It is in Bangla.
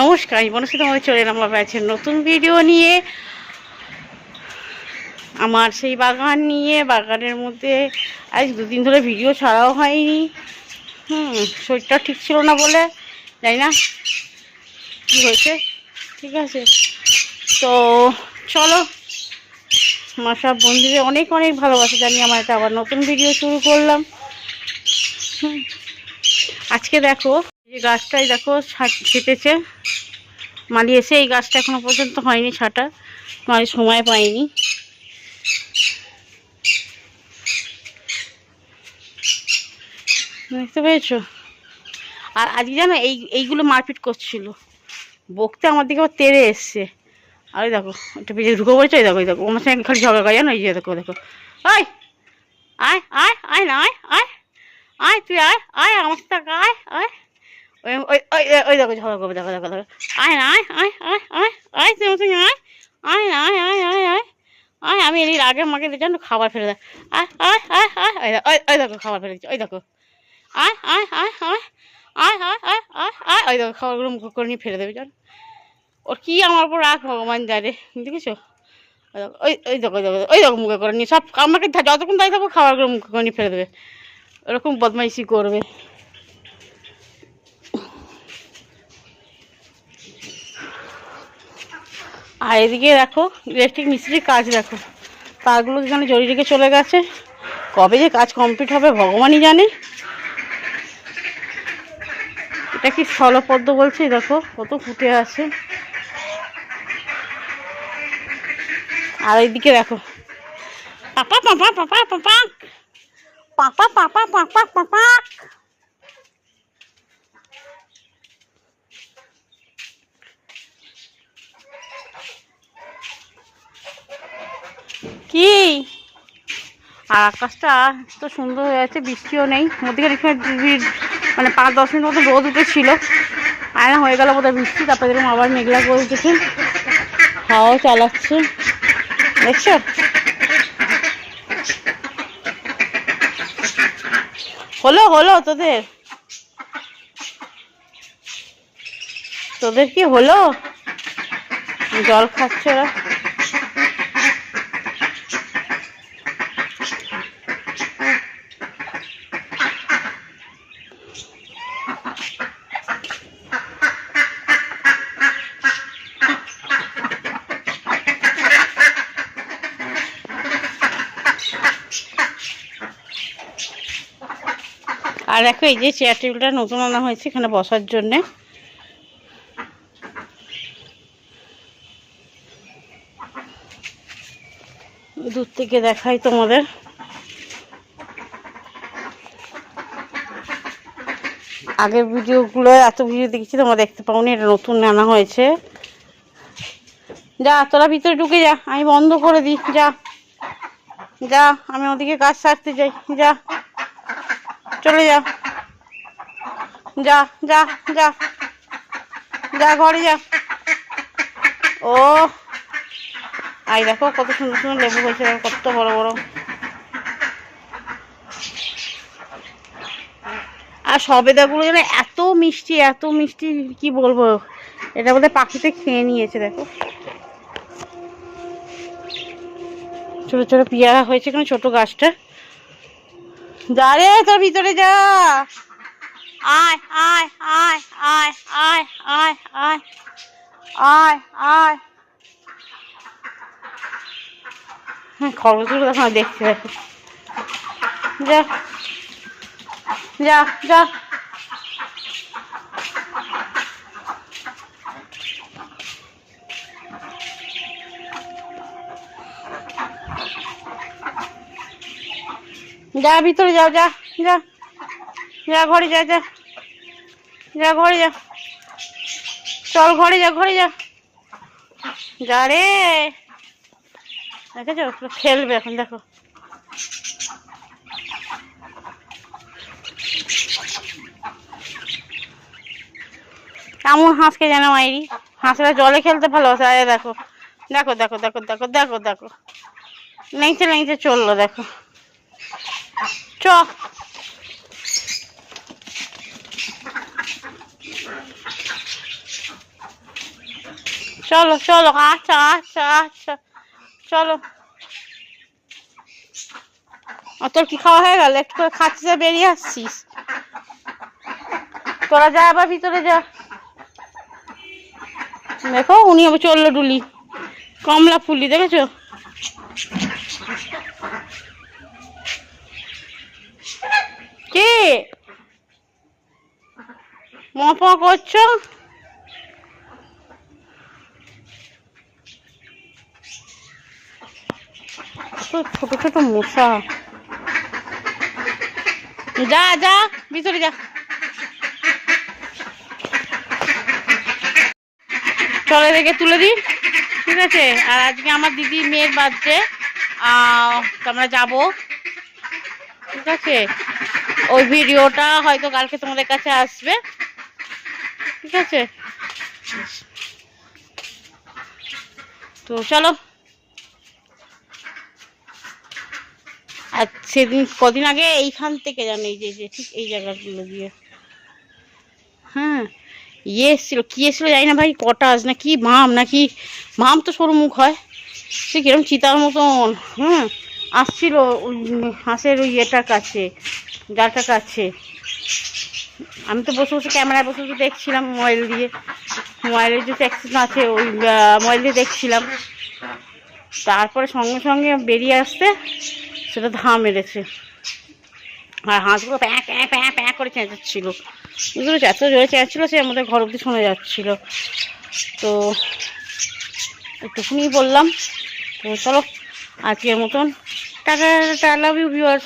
নমস্কার, আমি বনশ্রী তোমাদের চলে এলাম আমার আছে নতুন ভিডিও নিয়ে। আমার সেই বাগান নিয়ে, বাগানের মধ্যে আজ দুদিন ধরে ভিডিও ছাড়াও হয়নি। হুম শরীরটা ঠিক ছিল না বলে, জানি না কী হয়েছে, ঠিক আছে। তো চলো, আমার সব বন্ধুদের অনেক অনেক ভালোবাসা জানি আমার একটা আবার নতুন ভিডিও শুরু করলাম। হুম, আজকে দেখো এই গাছটাই দেখো ছাট- ছেটেছে মালি এসে এই গাছটা এখনও পর্যন্ত হয়নি ছাটা মালি সময় পাইনি দেখতে পেয়েছ আর আজকে জানো এই, এইগুলো মারপিট করছিল। বকতে আমার দিকে আবার তেড়ে এসছে। আরে দেখো একটা পেজে ঢুকে পড়েছে দেখো দেখো আমার সঙ্গে খালি ঝগড়া করে, জানো? এই যে দেখো দেখো। আয় আয় আয় আয় না, আয় আয়। আয়, তুই আয় আয়, আমার সাথে আয় আয়। ওই ওই ওই দেখো ঝগড়া করবে দেখো দেখো দেখো আয় আয় আয় আয় আয় আয় সঙ্গে আয় আয় আয় আয় আয় আয় আয় আমি এর আগে মাকে জানো খাবার ফেলে দেয় আয় আয় আয় আয় ওই দেখো ওই দেখো খাবার ফেলে ওই দেখো আয় আয় আয় আয় আয় আয় আয় আয় ওই দেখো খাবারগুলো মুখ নিয়ে ফেলে দেবে জানো ওর কি আমার উপর রাগ ভগবান জানে দেখেছ ওই দেখো, ওই দেখো ওই দেখো দেখো মুখে করে নিয়ে সব আমাকে যতক্ষণ দাঁড়িয়ে থাকব খাবারগুলো মুখে করে নিয়ে ফেলে দেবে ওরকম বদমাইশি করবে আর এদিকে দেখো, ইলেকট্রিক মিস্ত্রির কাজ দেখো। তারগুলো যেখানে জড়িয়ে রেখে চলে গেছে। কবে যে কাজ কমপ্লিট হবে, ভগবানই জানে। এটা কি স্থলপদ্ম বলছি? দেখো, কত ফুটে আছে। আর এইদিকে দেখো। পাপা পাপা পাপা পাপা। পাপা পাপা পাপা পাপা। কি? আর আকাশটা তো সুন্দর হয়ে আছে, বৃষ্টিও নেই। মধ্যেখানে মানে পাঁচ দশ মিনিট মতো রোদ উঠেছিল। আর না হয়ে গেল বোধহয় বৃষ্টি, তারপরে দেখলাম আবার মেঘলা করে উঠেছে। হাওয়াও চালাচ্ছে। দেখছ? হলো হলো তোদের? তোদের কি হলো? জল খাচ্ছে ওরা। আর দেখো এই যে চেয়ার টেবিলটা নতুন আনা হয়েছে এখানে বসার জন্যে। দূর থেকে দেখাই তোমাদের। আগের ভিডিওগুলো, এত ভিডিও দেখেছি, তোমরা দেখতে পাওনি, এটা নতুন আনা হয়েছে। যা, তোরা ভিতরে ঢুকে যা, আমি বন্ধ করে দিই, যা। যা, আমি ওদিকে কাজ সারতে যাই, যা। চলে যা। যা যা যা। যা, ঘরে যা। ও। আই দেখো, কত সুন্দর সুন্দর লেবু হয়েছে কত বড় বড়। আর সবেদাগুলো যেন এত মিষ্টি এত মিষ্টি, কি বলব? এটা বোধহয় পাখিতে খেয়ে নিয়েছে, দেখো। ছোট ছোট পিয়ারা হয়েছে এখানে, ছোট গাছটা। যা রে, তোর ভিতরে যা। আয় আয় আয় আয় আয় আয় আয় আয় আয়। দেখো দেখতে দেখো যা যা যা। যা, ভিতরে যাও, যা যা। যা, ঘরে যা যা। যা, ঘরে যা। চল, ঘরে যা ঘরে যা। যা রে। দেখেছ? খেলবে এখন, দেখো। কেমন হাঁসকে যেন মাইরি? হাঁসেরা জলে খেলতে ভালোবাসে। আরে দেখো। দেখো দেখো দেখো দেখো দেখো দেখো। লেংচে লেংচে চলল, দেখো। চ। চলো চলো আচ্ছা আচ্ছা আচ্ছা। চলো। তোর কি খাওয়া হয়ে গেল? একটু করে খাচ্ছিস আর বেরিয়ে আসছিস। তোরা যা আবার ভিতরে যা। দেখো, উনি আবার চলল ডুলি। কমলা ফুলি দেখেছ? কে? মপা করছ? ছোট ছোট মশা। যা যা, ভিতরে যা। চলে রেখে তুলে দিই, ঠিক আছে? আর আজকে আমার দিদি মেয়ের বার্থডে তো আমরা যাব, ঠিক আছে? ওই ভিডিওটা হয়তো কালকে তোমাদের কাছে আসবে। ঠিক আছে? তো চলো। আর সেদিন, কদিন আগে এইখান থেকে জানো, এই যে যে, ঠিক এই জায়গাগুলো দিয়ে। হ্যাঁ ইয়ে এসেছিল, কি এসেছিল জানি না ভাই কটাস না কি মাম নাকি মাম তো সরু মুখ হয়। সে কিরম চিতার মতন হুম আসছিল হাঁসের ওই ইয়েটার কাছে, জালটার কাছে। আমি তো বসে বসে ক্যামেরায় বসে বসে দেখছিলাম মোবাইল দিয়ে। মোবাইলের যে অ্যাক্সেস আছে, ওই মোবাইল দিয়ে দেখছিলাম। তারপরে সঙ্গে সঙ্গে বেরিয়ে আসতে সেটা ধা মেরেছে। আর হাঁসগুলো প্যাঁ প্যাঁ প্যাঁ প্যাঁ করে চেঁচাচ্ছিল। বুঝলো এত জোরে চেঁচাচ্ছিল সে আমাদের ঘর অব্দি শোনা যাচ্ছিল। তো একটুখানি বললাম। তো চলো আজকের মতন। টাকা টাকা লাভ ইউ ভিউয়ার্স